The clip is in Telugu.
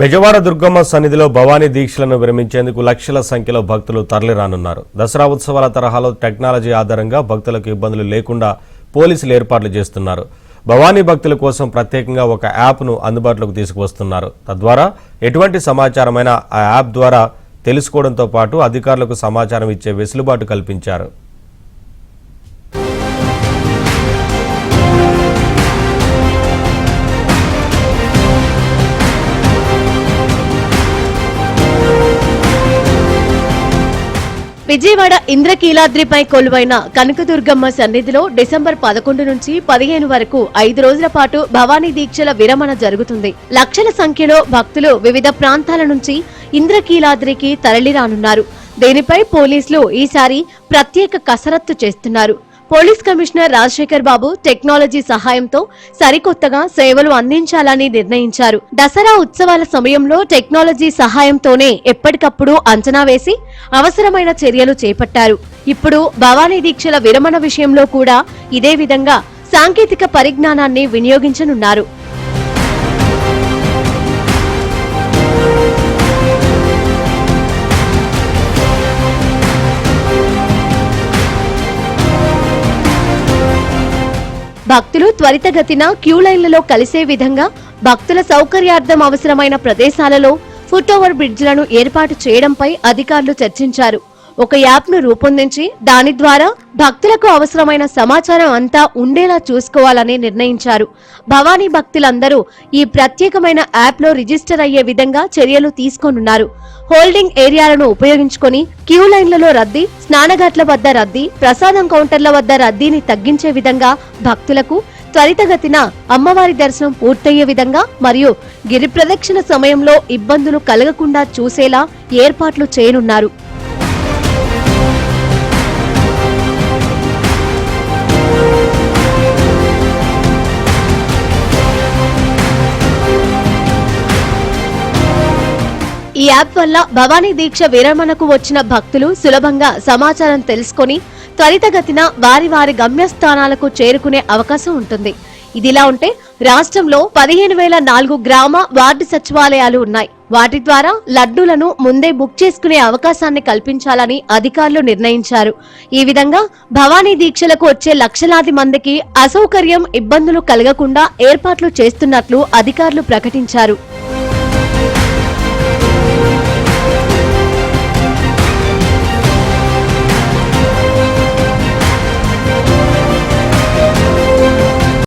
బెజవాడ దుర్గమ్మ సన్నిధిలో భవానీ దీక్షలను విరమించేందుకు లక్షల సంఖ్యలో భక్తులు తరలిరానున్నారు. దసరా ఉత్సవాల తరహాలో టెక్నాలజీ ఆధారంగా భక్తులకు ఇబ్బందులు లేకుండా పోలీసులు ఏర్పాట్లు చేస్తున్నారు. భవానీ భక్తుల కోసం ప్రత్యేకంగా ఒక యాప్ను అందుబాటులోకి తీసుకువస్తున్నారు. తద్వారా ఎటువంటి సమాచారమైనా ఆ యాప్ ద్వారా తెలుసుకోవడంతో పాటు అధికారులకు సమాచారం ఇచ్చే వెసులుబాటు కల్పించారు. విజయవాడ ఇంద్రకీలాద్రిపై కొలువైన కనకదుర్గమ్మ సన్నిధిలో డిసెంబర్ పదకొండు నుంచి పదిహేను వరకు ఐదు రోజుల పాటు భవానీ దీక్షల విరమణ జరుగుతుంది. లక్షల సంఖ్యలో భక్తులు వివిధ ప్రాంతాల నుంచి ఇంద్రకీలాద్రికి తరలిరానున్నారు. దీనిపై పోలీసులు ఈసారి ప్రత్యేక కసరత్తు చేస్తున్నారు. Police commissioner Rajasekhar Babu technology సహాయంతో సరికొత్తగా సేవలు అందించాలని నిర్ణయించారు. దసరా ఉత్సవాల సమయంలో టెక్నాలజీ సహాయంతోనే ఎప్పటికప్పుడు అంచనా వేసి అవసరమైన చర్యలు చేపట్టారు. ఇప్పుడు భవానీ దీక్షల విరమణ విషయంలో కూడా ఇదే విధంగా సాంకేతిక పరిజ్ఞానాన్ని వినియోగించనున్నారు. భక్తులు త్వరితగతిన క్యూ లైన్లలో కలిసే విధంగా భక్తుల సౌకర్యార్థం అవసరమైన ప్రదేశాలలో ఫుట్ ఓవర్ బ్రిడ్జ్లను ఏర్పాటు చేయడంపై అధికారులు చర్చించారు. ఒక యాప్ను రూపొందించి దాని ద్వారా భక్తులకు అవసరమైన సమాచారం అంతా ఉండేలా చూసుకోవాలని నిర్ణయించారు. భవానీ భక్తులందరూ ఈ ప్రత్యేకమైన యాప్లో రిజిస్టర్ అయ్యే విధంగా చర్యలు తీసుకోనున్నారు. హోల్డింగ్ ఏరియాలను ఉపయోగించుకొని క్యూ లైన్లలో రద్దీ స్నానఘాట్ల వద్ద రద్దీ ప్రసాదం కౌంటర్ల వద్ద రద్దీని తగ్గించే విధంగా భక్తులకు త్వరితగతిన అమ్మవారి దర్శనం పూర్తయ్యే విధంగా మరియు గిరి ప్రదక్షిణ సమయంలో ఇబ్బందులు కలగకుండా చూసేలా ఏర్పాట్లు చేయనున్నారు. ఈ యాప్ వల్ల భవానీ దీక్ష విరమణకు వచ్చిన భక్తులు సులభంగా సమాచారం తెలుసుకొని త్వరితగతిన వారి వారి గమ్యస్థానాలకు చేరుకునే అవకాశం ఉంటుంది. ఇదిలా ఉంటే రాష్ట్రంలో పదిహేను వేల నాలుగు గ్రామ వార్డు సచివాలయాలు ఉన్నాయి. వాటి ద్వారా లడ్డూలను ముందే బుక్ చేసుకునే అవకాశాన్ని కల్పించాలని అధికారులు నిర్ణయించారు. ఈ విధంగా భవానీ దీక్షలకు వచ్చే లక్షలాది మందికి అసౌకర్యం ఇబ్బందులు కలగకుండా ఏర్పాట్లు చేస్తున్నట్లు అధికారులు ప్రకటించారు.